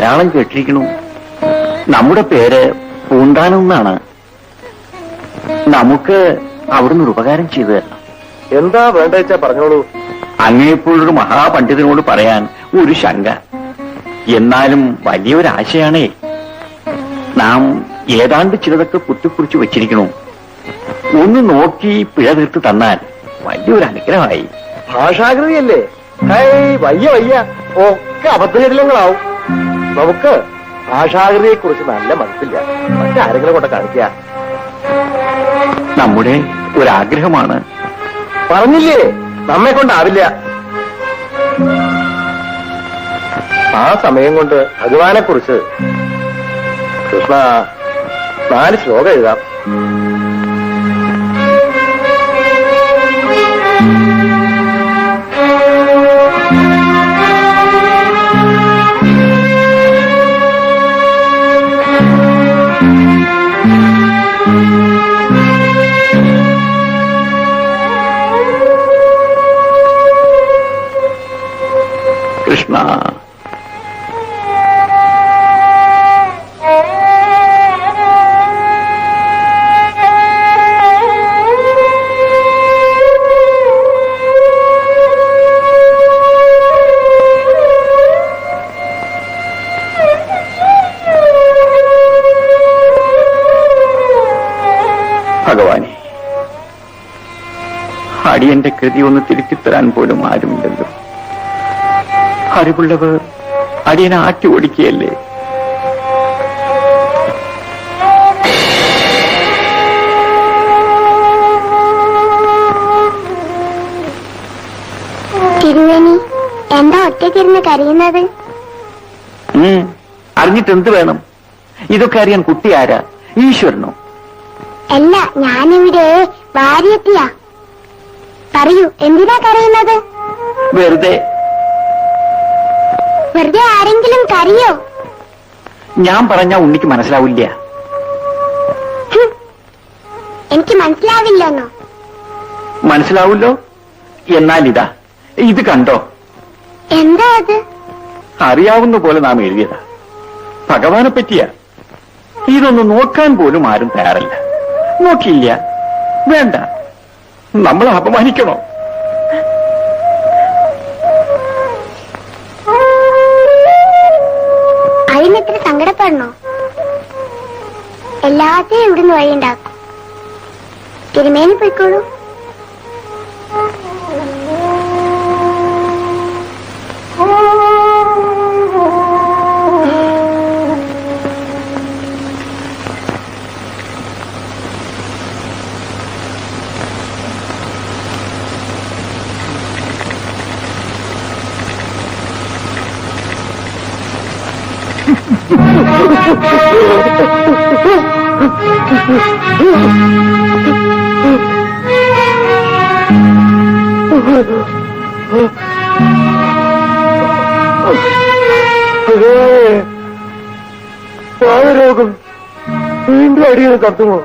ധാരാളം കേട്ടിരിക്കണു നമ്മുടെ പേര് പൂന്താനം എന്നാണ്. നമുക്ക് അവിടുന്ന് ഒരു ഉപകാരം ചെയ്തു തരണം. എന്താ വേണ്ട പറഞ്ഞോളൂ. അങ്ങേപ്പോഴൊരു മഹാപണ്ഡിതനോട് പറയാൻ ഒരു ശങ്ക. എന്നാലും വലിയൊരാശയാണേ. നാം ഏതാണ്ട് ചിലതൊക്കെ കുത്തിക്കുറിച്ച് വെച്ചിരിക്കണു ഒന്ന് നോക്കി പിഴ തീർത്ത് തന്നാൽ വലിയൊരു അനുഗ്രഹമായി. ഭാഷാകൃതിയല്ലേ? വയ്യ വയ്യ. ഒക്കെ അബദ്ധചരിലങ്ങളാവും നമുക്ക് ഭാഷാകൃതിയെ കുറിച്ച് നല്ല മനസ്സില്ല. മറ്റാരെങ്കിലും കൊണ്ട് കാണിക്കുക. നമ്മുടെ ഒരാഗ്രഹമാണ്. പറഞ്ഞില്ലേ? നമ്മെ കൊണ്ടാവില്ല. ആ സമയം കൊണ്ട് ഭഗവാനെ കുറിച്ച് കൃഷ്ണ നാല് ശ്ലോകം എഴുതാം. കൃഷ്ണ. ഭഗവാനെ അടിയന്റെ കൃതി ഒന്ന് തിരുത്തിത്തരാൻ പോലും ആരുമില്ലല്ലോ. അറിവുള്ളവർ അടിയനെ ആട്ടി ഓടിക്കുകയല്ലേ? തിരുവേണി എന്താ ഒറ്റയ്ക്കിരുന്ന് കരയുന്നത്? അറിഞ്ഞിട്ട് എന്ത് വേണം? ഇതൊക്കെ അറിയാൻ കുട്ടി ആരാ? ഈശ്വരനോ? അല്ല ഞാനിവിടെ ഭാര്യത്തിയാ പറയൂ എന്തിനാ കരയുന്നത്? വെറുതെ വെറുതെ ആരെങ്കിലും കരയോ? ഞാൻ പറഞ്ഞ ഉണ്ണിക്ക് മനസ്സിലാവില്ല. എനിക്ക് മനസ്സിലാവില്ലെന്നോ? മനസ്സിലാവൂല്ലോ? എന്നാൽ ഇതാ ഇത് കണ്ടോ? എന്താ അത്? അറിയാവുന്ന പോലെ നാം എഴുതിയതാ. ഭഗവാനെ പറ്റിയ. ഇതൊന്ന് നോക്കാൻ പോലും ആരും തയ്യാറല്ല. നോക്കിയില്ല. വേണ്ട. നമ്മൾ അപമാനിക്കണോ? സങ്കടപ്പെടണോ എല്ലാത്തിനും ഇവിടുന്ന് വഴിയുണ്ടാക്കും തിരുമേനി പോയിക്കോളൂ. രോഗം വീണ്ടും അടിയിൽ തട്ടുമോ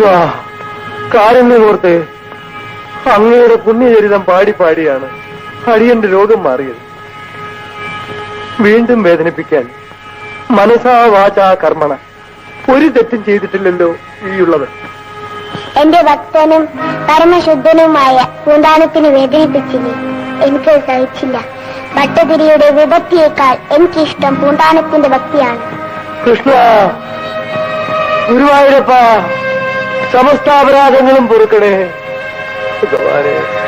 കൃഷ്ണ കാരുണ്യമോർത്തെ അങ്ങയുടെ പുണ്യചരിതം പാടി പാടിയാണ് അടിയന്റെ രോഗം മാറിയത്. വീണ്ടും വേദനിപ്പിക്കാൻ മനസാ വാചാ കർമ്മണ. ഒരു തെറ്റും ചെയ്തിട്ടില്ലല്ലോ ഈയുള്ളത്. എന്റെ ഭക്തനും പരമശുദ്ധനുമായ പൂന്താനത്തിന് വേദനിപ്പിച്ചില്ലേ? എനിക്ക് സഹിച്ചില്ല. ഭട്ടതിരിയുടെ വിഭക്തിയേക്കാൾ എനിക്കിഷ്ടം പൂന്താനത്തിന്റെ ഭക്തിയാണ്. കൃഷ്ണ ഗുരുവായൂരപ്പ. സമസ്താപരാധങ്ങളും പൊറുക്കണേ. ഭഗവാനെ.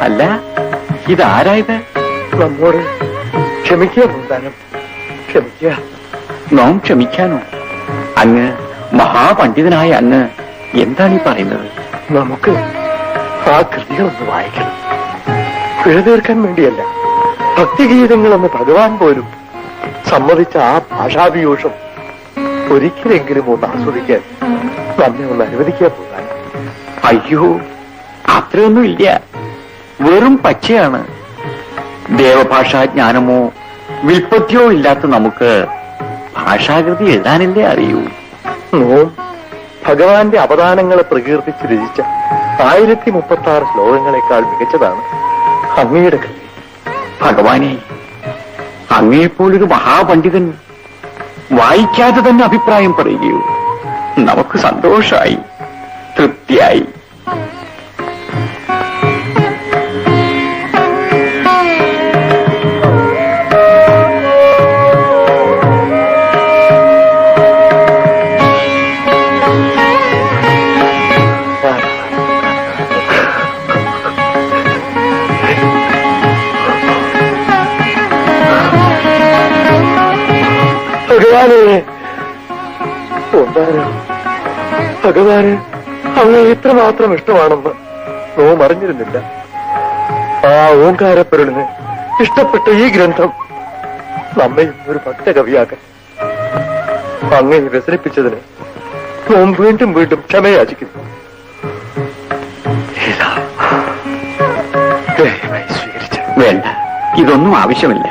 അല്ല ഇതാരായത്? നമ്മോട് ക്ഷമിക്കുക ക്ഷമിക്കുക. നോം ക്ഷമിക്കാനോ? അങ്ങ് മഹാപണ്ഡിതനായ അങ്ങ് എന്താണ് ഈ പറയുന്നത്? നമുക്ക് ആ കൃതികളൊന്ന് വായിക്കണം. പിഴ തീർക്കാൻ വേണ്ടിയല്ല ഭക്തിഗീതങ്ങളെന്ന് ഭഗവാൻ പോലും സമ്മതിച്ച ആ ഭാഷാഭിയൂഷം ഒരിക്കലെങ്കിലും ഒന്ന് ആസ്വദിക്കാൻ നമ്മെ ഒന്ന് അനുവദിക്കാൻ പോകാൻ അയ്യോ അത്രയൊന്നും ഇല്ല. വെറും പച്ചയാണ്. ദേവഭാഷാ ജ്ഞാനമോ വിൽപ്പത്തിയോ ഇല്ലാത്ത നമുക്ക് ഭാഷാകൃതി എഴുതാനല്ലേ അറിയൂ. ഭഗവാന്റെ അവദാനങ്ങളെ പ്രകീർത്തിച്ച് രചിച്ച ആയിരത്തി മുപ്പത്തി ആറ് ശ്ലോകങ്ങളെക്കാൾ മികച്ചതാണ് അങ്ങയുടെ കൃതി. ഭഗവാനെ അങ്ങയെപ്പോലൊരു മഹാപണ്ഡിതൻ വായിക്കാതെ തന്നെ അഭിപ്രായം പറയുകയോ? നമുക്ക് സന്തോഷമായി തൃപ്തിയായി. ഭഗവാനെ. ഭഗവാന് അങ്ങ് ഇത്രമാത്രം ഇഷ്ടമാണെന്ന് നോം അറിഞ്ഞിരുന്നില്ല. ആ ഓങ്കാരപ്പൊരുളിന് ഇഷ്ടപ്പെട്ട ഈ ഗ്രന്ഥം നമ്മയും ഒരു ഭക്തകവിയാക്കാൻ അങ്ങനെ വ്യസനിപ്പിച്ചതിന് നോം വീണ്ടും വീണ്ടും ക്ഷമയാചിക്കുന്നു. വേണ്ട ഇതൊന്നും ആവശ്യമില്ല.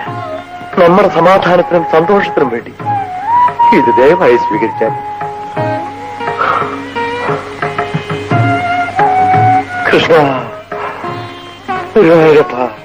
നമ്മുടെ സമാധാനത്തിനും സന്തോഷത്തിനും വേണ്ടി ഇത് ദയവായി സ്വീകരിച്ചാൽ കൃഷ്ണ ഗുരുവായൂരപ്പ.